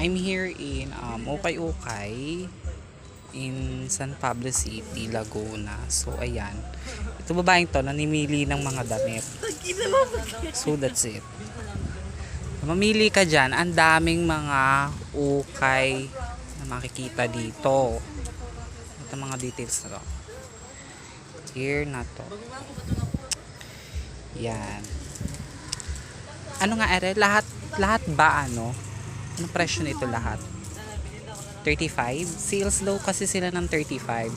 I'm here in um, Ukay-Ukay in San Pablo City, Laguna. So, ayan. Ito babaeng to, nanimili ng mga damit. So, that's it. Mamili ka dyan, ang daming mga ukay na makikita dito. Ito mga details na to. Here na to. Yan. Ano nga, Ere? Lahat, lahat ba ano? Anong presyo nito lahat? 35? Sales low kasi sila ng 35.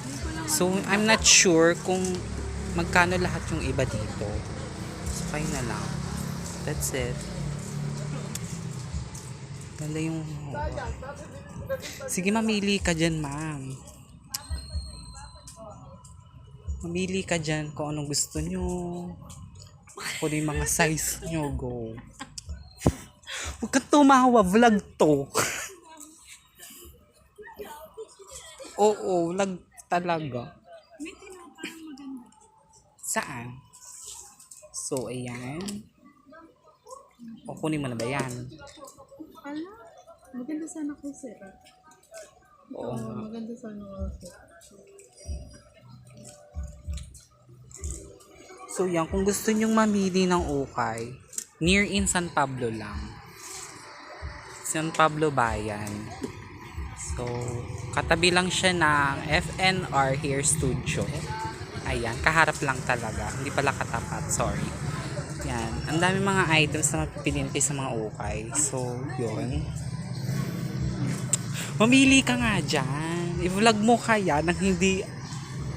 So, I'm not sure kung magkano lahat yung iba dito. So, fine na lang. That's it. Ganda yung... Sige, mamili ka dyan, ma'am. Mamili ka dyan kung anong gusto nyo. Kung ano yung mga size nyo, go. Tumawa, vlog to. Oo, vlog talaga. Saan? So, ayan. O, kunin mo na ba yan? Ala, maganda sana ko sir. Oo Oo, nga. maganda sana ko sir. So, yan. Kung gusto nyong mamili ng ukay, near in San Pablo lang. San Pablo Bayan. So, katabi lang siya ng FNR Hair Studio. Ayan, kaharap lang talaga. Hindi pala katapat, sorry. Yan, ang dami mga items na mapipininte sa mga ukay. So, yun. Mamili ka nga dyan. I-vlog mo kaya nang hindi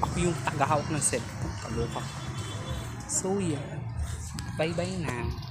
ako yung tagahawak ng cellphone. Kaloka ka. So, yeah. Bye-bye na.